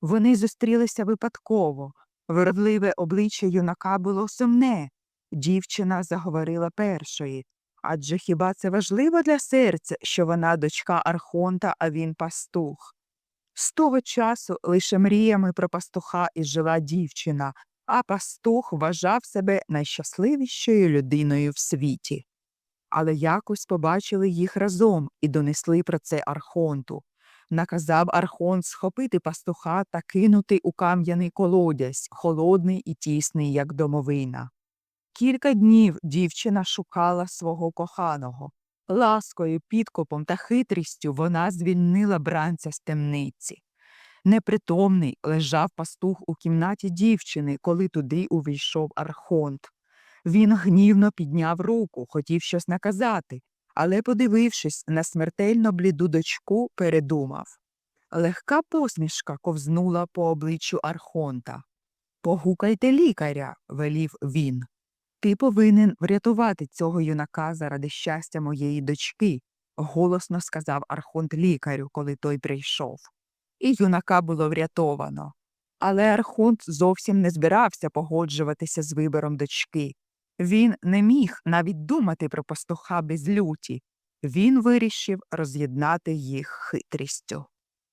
Вони зустрілися випадково. Вродливе обличчя юнака було сумне. Дівчина заговорила першої. Адже хіба це важливо для серця, що вона дочка Архонта, а він пастух? З того часу лише мріями про пастуха і жила дівчина, а пастух вважав себе найщасливішою людиною в світі. Але якось побачили їх разом і донесли про це Архонту. Наказав Архонт схопити пастуха та кинути у кам'яний колодязь, холодний і тісний, як домовина. Кілька днів дівчина шукала свого коханого. Ласкою, підкопом та хитрістю вона звільнила бранця з темниці. Непритомний лежав пастух у кімнаті дівчини, коли туди увійшов архонт. Він гнівно підняв руку, хотів щось наказати, але, подивившись на смертельно бліду дочку, передумав. Легка посмішка ковзнула по обличчю архонта. Погукайте лікаря, велів він. Ти повинен врятувати цього юнака заради щастя моєї дочки, голосно сказав Архонт лікарю, коли той прийшов. І юнака було врятовано. Але Архонт зовсім не збирався погоджуватися з вибором дочки. Він не міг навіть думати про пастуха без люті. Він вирішив роз'єднати їх хитрістю.